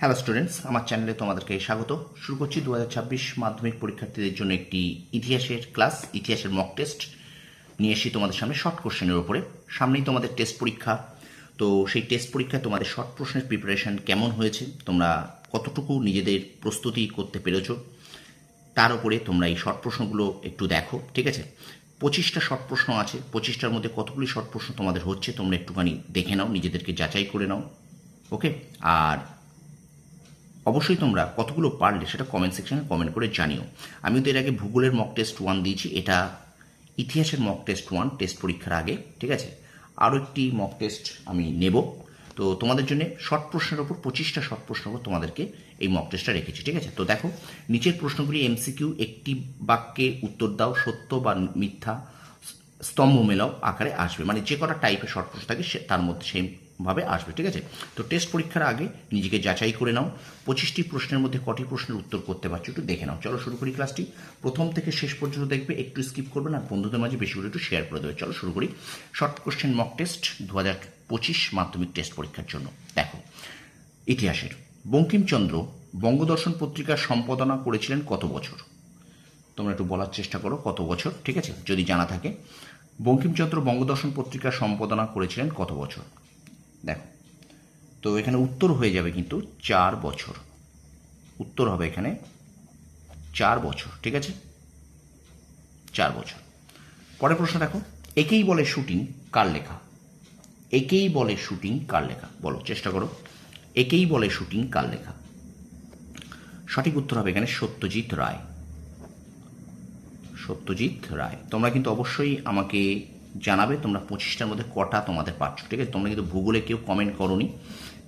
Hello students আমার চ্যানেলে তোমাদেরকে স্বাগত। শুরু করছি দু হাজার ছাব্বিশ মাধ্যমিক পরীক্ষার্থীদের জন্য একটি ইতিহাসের ক্লাস ইতিহাসের মক টেস্ট নিয়ে এসেছি তোমাদের সামনে শর্ট কোশ্চেনের উপরে। সামনেই তোমাদের টেস্ট পরীক্ষা। তো সেই টেস্ট পরীক্ষায় তোমাদের শর্ট প্রশ্নের প্রিপারেশন কেমন হয়েছে, তোমরা কতটুকু নিজেদের প্রস্তুতি করতে পেরেছ, তার উপরে তোমরা এই শর্ট প্রশ্নগুলো একটু দেখো, ঠিক আছে? পঁচিশটা শর্ট প্রশ্ন আছে, পঁচিশটার মধ্যে কতগুলি শর্ট প্রশ্ন তোমাদের হচ্ছে, তোমরা একটুখানি দেখে নাও, নিজেদেরকে যাচাই করে নাও ওকে আর অবশ্যই তোমরা কতগুলো পারলে সেটা কমেন্ট সেকশনে কমেন্ট করে জানিও। আমিও তো এর আগে ভূগোলের মক টেস্ট ওয়ান দিয়েছি, এটা ইতিহাসের মক টেস্ট ওয়ান টেস্ট পরীক্ষার আগে, ঠিক আছে? আরও একটি মক টেস্ট আমি নেব। তো তোমাদের জন্য শর্ট প্রশ্নের ওপর পঁচিশটা শর্ট প্রশ্নের ওপর তোমাদেরকে এই মক টেস্টটা রেখেছি, ঠিক আছে? তো দেখো, নিচের প্রশ্নগুলি এমসিকিউ একটি বাক্যে উত্তর দাও, সত্য বা মিথ্যা, স্তম্ভ মেলাও আকারে আসবে। মানে যে কটা টাইপের শর্ট প্রশ্ন থাকে সে তার মধ্যে সেইভাবে আসবে, ঠিক আছে? তো টেস্ট পরীক্ষার আগে নিজেকে যাচাই করে নাও। পঁচিশটি প্রশ্নের মধ্যে কটি প্রশ্নের উত্তর করতে পারছ একটু দেখে নাও। চলো শুরু করি ক্লাসটি প্রথম থেকে শেষ পর্যন্ত দেখবে, একটু স্কিপ করবে না, বন্ধুদের মাঝে বেশি করে একটু শেয়ার করে দেবে। চলো শুরু করি। শর্ট কোশ্চেন মক টেস্ট দু হাজার পঁচিশ মাধ্যমিক টেস্ট পরীক্ষার জন্য। দেখো, ইতিহাসের। বঙ্কিমচন্দ্র বঙ্গদর্শন পত্রিকার সম্পাদনা করেছিলেন কত বছর? তোমরা একটু বলার চেষ্টা করো, কত বছর, ঠিক আছে? যদি জানা থাকে। বঙ্কিমচন্দ্র বঙ্গদর্শন পত্রিকার সম্পাদনা করেছিলেন কত বছর? দেখো, তো এখানে উত্তর হয়ে যাবে কিন্তু চার বছর। উত্তর হবে এখানে চার বছর, ঠিক আছে? চার বছর। পরের প্রশ্ন দেখো, একেই বলে শুটিং কার লেখা? একেই বলে শুটিং কার লেখা? বলো, চেষ্টা করো। একেই বলে শুটিং কার লেখা? সঠিক উত্তর হবে এখানে সত্যজিৎ রায়। সত্যজিৎ রায়। তোমরা কিন্তু অবশ্যই আমাকে জানাবে, তোমরা পঁচিশটার মধ্যে কটা তোমাদের পাচ্ছ ঠিক আছে? তোমরা কিন্তু ভূগোলে কেউ কমেন্ট করনি।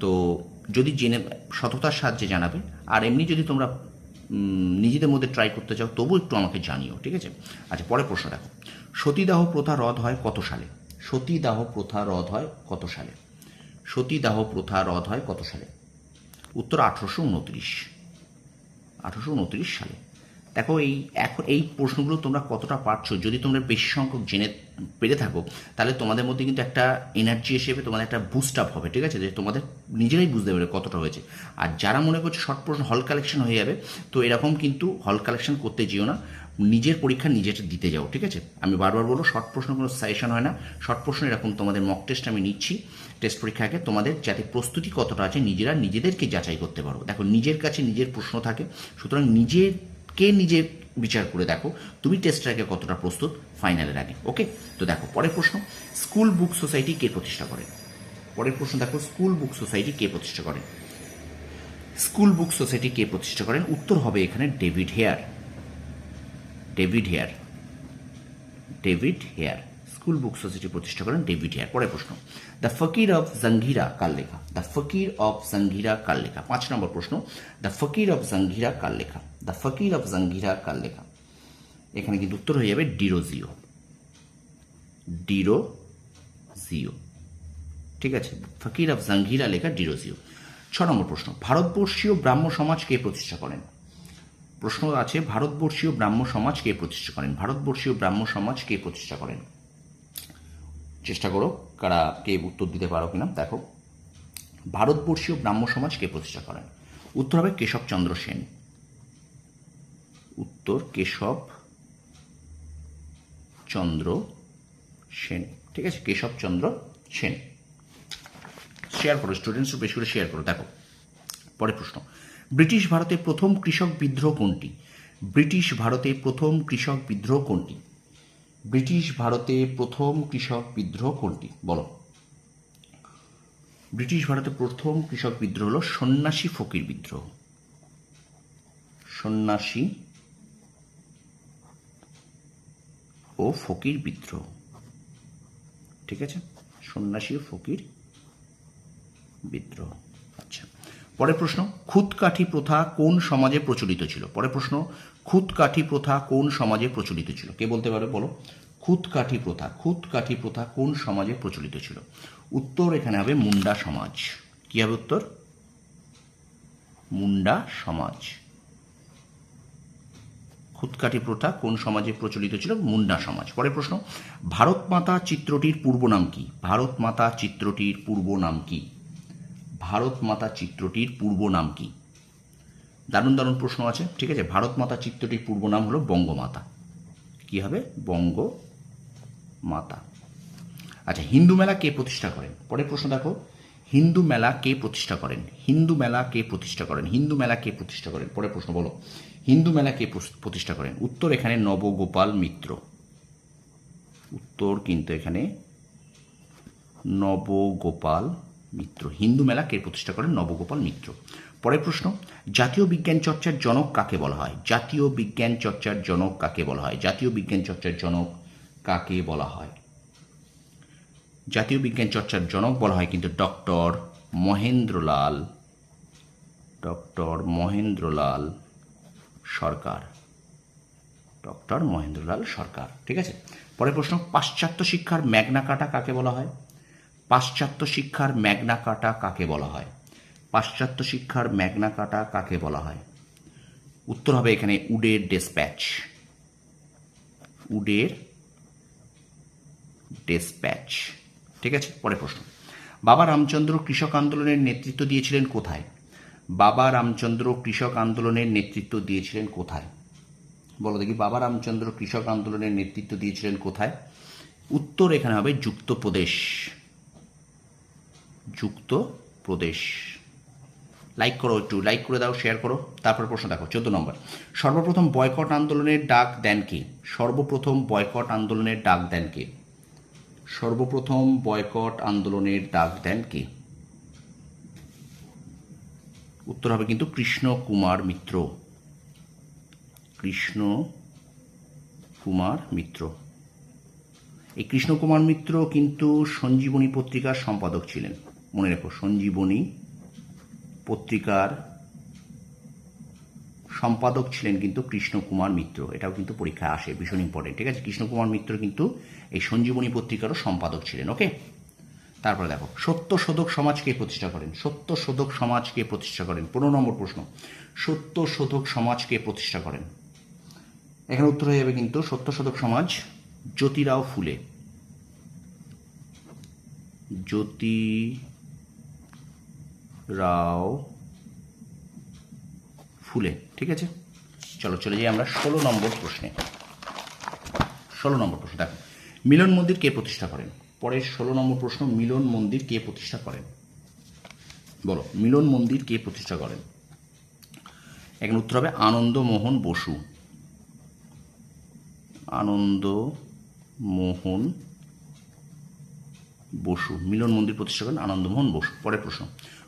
তো যদি জেনে, সততার সাহায্যে জানাবে, আর এমনি যদি তোমরা নিজেদের মধ্যে ট্রাই করতে চাও, তবু একটু আমাকে জানিও, ঠিক আছে? আচ্ছা পরে প্রশ্ন দেখো। সতীদাহ প্রথা রদ হয় কত সালে? সতীদাহ প্রথা রদ হয় কত সালে? সতীদাহ প্রথা রদ হয় কত সালে? উত্তর আঠারোশো উনত্রিশ। আঠারোশো উনত্রিশ সালে। দেখো, এই এখন এই প্রশ্নগুলো তোমরা কতটা পারছ? যদি তোমরা বেশি সংখ্যক জেনে পেরে থাকো, তাহলে তোমাদের মধ্যে কিন্তু একটা এনার্জি হিসেবে তোমাদের একটা বুস্ট আপ হবে, ঠিক আছে? যে তোমাদের নিজেরাই বুঝতে পারবে কতটা হয়েছে। আর যারা মনে করছে শর্ট প্রশ্ন হল কালেকশন হয়ে যাবে, তো এরকম কিন্তু হল কালেকশন করতে যেও না। নিজের পরীক্ষা নিজেটা দিতে যাও, ঠিক আছে? আমি বারবার বলব শর্ট প্রশ্ন কোনো সাজেশন হয় না। শর্ট প্রশ্ন এরকম তোমাদের মক টেস্ট আমি নিচ্ছি। টেস্ট পরীক্ষাকে তোমাদের যাতে প্রস্তুতি কতটা আছে, নিজেরা নিজেদেরকে যাচাই করতে পারো। দেখো, নিজের কাছে নিজের প্রশ্ন থাকে, সুতরাং নিজেকে নিজে বিচার করে দেখো। তুমি টেস্টের আগে কতটা প্রস্তুত? ফাইনালের আগে ওকে তো দেখো, পরের প্রশ্ন স্কুল বুক সোসাইটি কে প্রতিষ্ঠা করে? পরের প্রশ্ন দেখো স্কুল বুক সোসাইটি কে প্রতিষ্ঠা করেন স্কুল বুক সোসাইটি কে প্রতিষ্ঠা করেন? উত্তর হবে এখানে David Hare David Hare David Hare school book society প্রতিষ্ঠা করেন ডেভিড হেয়ার পরের প্রশ্ন দ্য ফকির অফ জাঙ্গিরা কার লেখা? দ্য ফকির অফ জাঙ্গিরা কার লেখা? পাঁচ নম্বর প্রশ্ন দ্য ফকির অফ জাঙ্গিরা কার লেখা? দ্য ফকির অফ জাঙ্গিরা কার লেখা? এখানে কিন্তু উত্তর হয়ে যাবে ডিরোজিও। ডিরোজিও। ঠিক আছে? ফকির অফ জাঙ্গিরা লেখা ডিরোজিও। ছ নম্বর প্রশ্ন। ভারতবর্ষীয় ব্রাহ্ম সমাজ কে প্রতিষ্ঠা করেন? প্রশ্ন আছে, ভারতবর্ষীয় ব্রাহ্ম সমাজ কে প্রতিষ্ঠা করেন? ভারতবর্ষীয় ব্রাহ্ম সমাজ কে প্রতিষ্ঠা করেন? চেষ্টা করো, কারা কে উত্তর দিতে পারো কিনা, দেখো। ভারতবর্ষীয় ব্রাহ্ম সমাজ কে প্রতিষ্ঠা করেন? উত্তর হবে কেশবচন্দ্র সেন। উত্তর কেশব চন্দ্র সেন। ঠিক আছে? কেশবচন্দ্র সেন। শেয়ার করো স্টুডেন্টস বেশি করে শেয়ার করো, দেখো। পরের প্রশ্ন। ব্রিটিশ ভারতে প্রথম কৃষক বিদ্রোহ কোনটি? ব্রিটিশ ভারতে প্রথম কৃষক বিদ্রোহ কোনটি? ব্রিটিশ ভারতে প্রথম কৃষক বিদ্রোহ কোনটি? বলো। ব্রিটিশ ভারতে প্রথম কৃষক বিদ্রোহ হলো সন্ন্যাসী ফকির বিদ্রোহ। সন্ন্যাসী ও ফকির বিদ্রোহ। ঠিক আছে? সন্ন্যাসী ও ফকির বিদ্রোহ। আচ্ছা পরের প্রশ্ন খুদকাঠি প্রথা কোন সমাজে প্রচলিত ছিল? পরের প্রশ্ন খুদকাঠি প্রথা কোন সমাজে প্রচলিত ছিল? কে বলতে পারে বলো? খুদকাঠি প্রথা খুদকাঠি প্রথা কোন সমাজে প্রচলিত ছিল? উত্তর এখানে হবে মুন্ডা সমাজ। কি হবে উত্তর? মুন্ডা সমাজ। খুদকাঠি প্রথা কোন সমাজে প্রচলিত ছিল? মুন্ডা সমাজ। পরের প্রশ্ন, ভারত মাতা চিত্রটির পূর্ব নাম কি? ভারত মাতা চিত্রটির পূর্ব নাম কি? ভারত মাতা চিত্রটির পূর্ব নাম কি? দারুণ দারুণ প্রশ্ন আছে, ঠিক আছে? ভারত মাতা চিত্রটির পূর্ব নাম হলো বঙ্গমাতা। কি হবে? বঙ্গ মাতা আচ্ছা হিন্দু মেলা কে প্রতিষ্ঠা করেন? পরের প্রশ্ন দেখো, হিন্দু মেলা কে প্রতিষ্ঠা করেন? হিন্দু মেলা কে প্রতিষ্ঠা করেন? হিন্দু মেলা কে প্রতিষ্ঠা করেন? পরের প্রশ্ন বলো। হিন্দু মেলা কে প্রতিষ্ঠা করেন। উত্তর এখানে নবগোপাল মিত্র। উত্তর কিন্তু এখানে নবগোপাল মিত্র। হিন্দু মেলা কে প্রতিষ্ঠা করেন নবগোপাল মিত্র। পরের প্রশ্ন, জাতীয় বিজ্ঞান চর্চার জনক কাকে বলা হয়? জাতীয় বিজ্ঞান চর্চার জনক কাকে বলা হয়? জাতীয় বিজ্ঞান চর্চার জনক কাকে বলা হয়? জাতীয় বিজ্ঞান চর্চার জনক বলা হয় কিন্তু doctor Mahendralal doctor Mahendralal Sarkar. Doctor Mahendralal Sarkar, ঠিক আছে? পরের প্রশ্ন, পাশ্চাত্য শিক্ষার ম্যাগনা কাটা কাকে বলা হয়? পাশ্চাত্য শিক্ষার ম্যাগনা কাটা কাকে বলা হয়? পাশ্চাত্য শিক্ষার ম্যাগনা কাটা কাকে বলা হয়? উত্তর হবে এখানে উডের ডেসপ্যাচ। উডের ডেসপ্যাচ, ঠিক আছে? পরের প্রশ্ন, বাবা রামচন্দ্র কৃষক আন্দোলনের নেতৃত্ব দিয়েছিলেন কোথায়? বাবা রামচন্দ্র কৃষক আন্দোলনের নেতৃত্ব দিয়েছিলেন কোথায়? বলো দেখি, বাবা রামচন্দ্র কৃষক আন্দোলনের নেতৃত্ব দিয়েছিলেন কোথায়? উত্তর এখানে হবে যুক্ত প্রদেশ যুক্ত প্রদেশ লাইক করো একটু লাইক করে দাও শেয়ার করো। তারপর প্রশ্ন দেখো, চোদ্দ নম্বর। সর্বপ্রথম বয়কট আন্দোলনের ডাক দেন কে? সর্বপ্রথম বয়কট আন্দোলনের ডাক দেন কে? সর্বপ্রথম বয়কট আন্দোলনের ডাক দেন কে? উত্তর হবে কিন্তু কৃষ্ণ কুমার মিত্র। কৃষ্ণ কুমার মিত্র। এই কৃষ্ণ কুমার মিত্র কিন্তু সঞ্জীবনী পত্রিকার সম্পাদক ছিলেন। মনে রেখো, সঞ্জীবনী পত্রিকার সম্পাদক ছিলেন কিন্তু কৃষ্ণ কুমার মিত্র। এটাও কিন্তু পরীক্ষায় আসে, ভীষণ ইম্পর্টেন্ট ঠিক আছে? কৃষ্ণ কুমার মিত্র কিন্তু এই সঞ্জীবনী পত্রিকারও সম্পাদক ছিলেন ওকে তারপরে দেখো, সত্য শোধক সমাজকে প্রতিষ্ঠা করেন? সত্য শোধক সমাজকে প্রতিষ্ঠা করেন? পনেরো নম্বর প্রশ্ন, সত্য শোধক সমাজকে প্রতিষ্ঠা করেন? এখানে উত্তর হয়ে যাবে কিন্তু সত্য শোধক সমাজ জ্যোতিরাও ফুলে। জ্যোতি রাও ফুলে, ঠিক আছে? চলো, চলে যাই আমরা ষোলো নম্বর প্রশ্নে। ষোলো নম্বর প্রশ্ন, দেখো, মিলন মন্দির কে প্রতিষ্ঠা করেন? পরের ষোলো নম্বর প্রশ্ন, মিলন মন্দির কে প্রতিষ্ঠা করেন? বলো, মিলন মন্দির কে প্রতিষ্ঠা করেন? এখন উত্তর হবে আনন্দমোহন বসু। আনন্দ মোহন বসু, মিলন মন্দির প্রতিষ্ঠা করেন আনন্দমোহন বসু। পরের প্রশ্ন,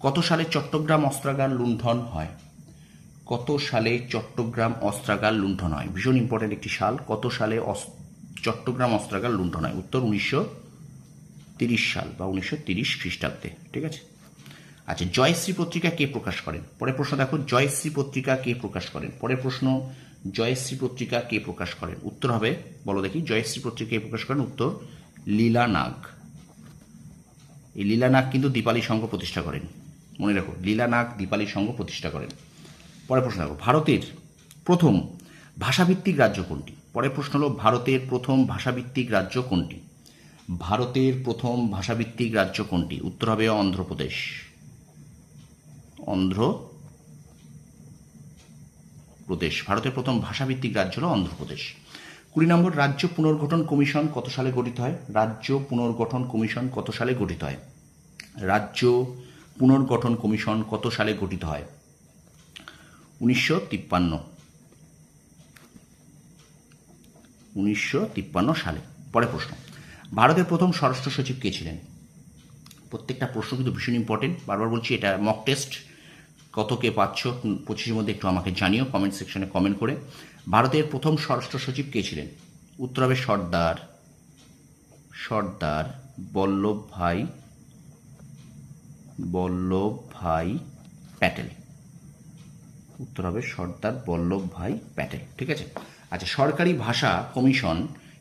কত সালে চট্টগ্রাম অস্ত্রাগার লুণ্ঠন হয়? কত সালে চট্টগ্রাম অস্ত্রাগার লুণ্ঠন হয়? ভীষণ ইম্পর্টেন্ট একটি সাল, কত সালে চট্টগ্রাম অস্ত্রাগার লুণ্ঠন হয়? উত্তর উনিশশো তিরিশ সাল বা উনিশশো তিরিশ খ্রিস্টাব্দে, ঠিক আছে? আচ্ছা জয়শ্রী পত্রিকা কে প্রকাশ করেন? পরের প্রশ্ন দেখো, জয়শ্রী পত্রিকা কে প্রকাশ করেন? পরের প্রশ্ন, জয়শ্রী পত্রিকা কে প্রকাশ করেন? উত্তর হবে, বলো দেখি, জয়শ্রী পত্রিকা কে প্রকাশ করেন? উত্তর, লীলা নাগ। এই লীলা নাগ কিন্তু দীপালি সংঘ প্রতিষ্ঠা করেন। মনে রাখো, লীলা নাগ দীপালি সংঘ প্রতিষ্ঠা করেন। পরের প্রশ্ন দেখো, ভারতের প্রথম ভাষাভিত্তিক রাজ্য কোনটি? পরের প্রশ্ন হলো, ভারতের প্রথম ভাষাভিত্তিক রাজ্য কোনটি? ভারতের প্রথম ভাষাভিত্তিক রাজ্য কোনটি? উত্তর হবে অন্ধ্রপ্রদেশ। অন্ধ্র প্রদেশ ভারতের প্রথম ভাষাভিত্তিক রাজ্য হল অন্ধ্রপ্রদেশ। কুড়ি নম্বর, রাজ্য পুনর্গঠন কমিশন কত সালে গঠিত হয়? রাজ্য পুনর্গঠন কমিশন কত সালে গঠিত হয়? রাজ্য পুনর্গঠন কমিশন কত সালে গঠিত হয়? উনিশশো তিপ্পান্ন। উনিশশো তিপ্পান্ন সালে। পরে প্রশ্ন। ভারতের প্রথম স্বরাষ্ট্র সচিব কে ছিলেন? প্রত্যেকটা প্রশ্ন কিন্তু ভীষণ ইম্পর্টেন্ট বারবার বলছি, এটা মক টেস্ট কত কে পাচ্ছ পঁচিশের মধ্যে একটু আমাকে জানিও কমেন্ট সেকশনে কমেন্ট করে। ভারতের প্রথম স্বরাষ্ট্র সচিব কে ছিলেন? উত্তর হবে সর্দার। সর্দার বল্লভ ভাই বল্লভ ভাই প্যাটেল। উত্তর হবে সর্দার বল্লভ ভাই প্যাটেল, ঠিক আছে? আচ্ছা সরকারি ভাষা কমিশন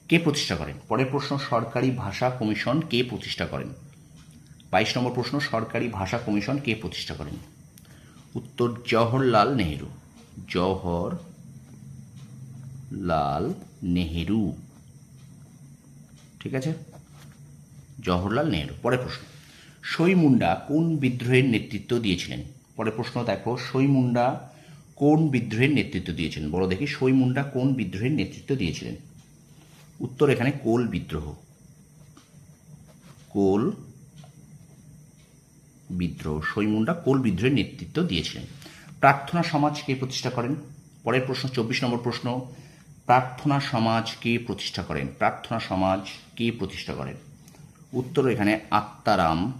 কে প্রতিষ্ঠা করেন? পরের প্রশ্ন, সরকারি ভাষা কমিশন কে প্রতিষ্ঠা করেন? বাইশ নম্বর প্রশ্ন, সরকারি ভাষা কমিশন কে প্রতিষ্ঠা করেন? উত্তর, জওহরলাল নেহেরু। জওহর লাল নেহেরু। ঠিক আছে? জওহরলাল নেহেরু। পরের প্রশ্ন, সই মুন্ডা কোন বিদ্রোহের নেতৃত্ব দিয়েছিলেন? পরের প্রশ্ন, দেখো, সই মুন্ডা কোন বিদ্রোহের নেতৃত্ব দিয়েছিলেন? বলো দেখি, সই মুন্ডা কোন বিদ্রোহের নেতৃত্ব দিয়েছিলেন? উত্তর এখানে কোল বিদ্রোহ। কোল বিদ্রোহ। সৈমুন্ডা কোল বিদ্রোহের নেতৃত্ব দিয়েছিলেন। প্রার্থনা সমাজ কে প্রতিষ্ঠা করেন? পরের প্রশ্ন, চব্বিশ নম্বর প্রশ্ন। প্রার্থনা সমাজ কে প্রতিষ্ঠা করেন? প্রার্থনা সমাজ কে প্রতিষ্ঠা করেন? উত্তর এখানে আত্মারাম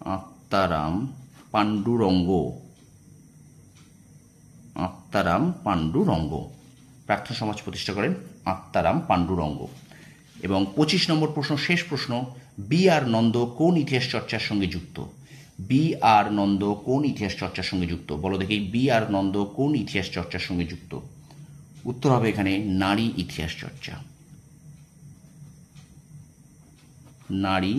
আত্মারাম পাণ্ডুরঙ্গ। আত্মারাম পাণ্ডুরঙ্গ। প্রার্থনা সমাজ প্রতিষ্ঠা করেন আত্মারাম পাণ্ডুরঙ্গ। এবং পঁচিশ নম্বর প্রশ্ন, শেষ প্রশ্ন, বি আর নন্দ কোন ইতিহাস চর্চার সঙ্গে যুক্ত? বি আর নন্দ কোন ইতিহাস চর্চার সঙ্গে যুক্ত? বলো দেখি, বি আর নন্দ কোন ইতিহাস চর্চার সঙ্গে যুক্ত? উত্তর হবে এখানে নারী ইতিহাস চর্চা। নারী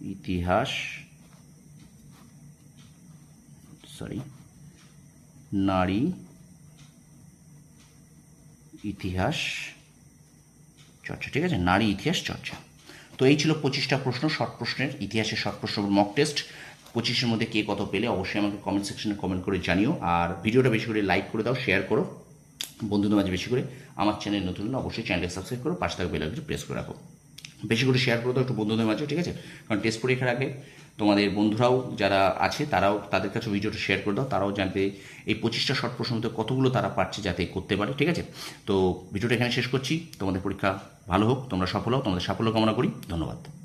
ইতিহাস সরি নারী, ইতিহাস, চর্চা, ঠিক আছে? নারী, ইতিহাস, চর্চা। তো এই ছিল পঁচিশটা প্রশ্ন, শর্ট প্রশ্নের, ইতিহাসের শর্ট প্রশ্ন মক টেস্ট পঁচিশের মধ্যে কে কত পেলে, অবশ্যই আমাকে কমেন্ট সেকশনে কমেন্ট করে জানিও। আর ভিডিওটা বেশি করে লাইক করে দাও শেয়ার করো। বন্ধুদের মাঝে বেশি করে আমার চ্যানেল নতুন অবশ্যই চ্যানেলকে সাবস্ক্রাইব করো, পাশে থাকা বেলাইকনটি প্রেস করে রাখো। বেশি করে শেয়ার করে দাও, একটু বন্ধুদের মাঝে ঠিক আছে? কারণ টেস্ট পরীক্ষার আগে তোমাদের বন্ধুরাও যারা আছে, তারাও তাদের কাছে ভিডিওটা শেয়ার করে দাও, তারাও জানবে এই পঁচিশটা শর্ট প্রশ্ন কতগুলো তারা পারছে যাতে করতে পারে, ঠিক আছে? তো ভিডিওটা এখানে শেষ করছি। তোমাদের পরীক্ষা ভালো হোক, তোমরা সফল হোক তোমাদের সাফল্য কামনা করি। ধন্যবাদ।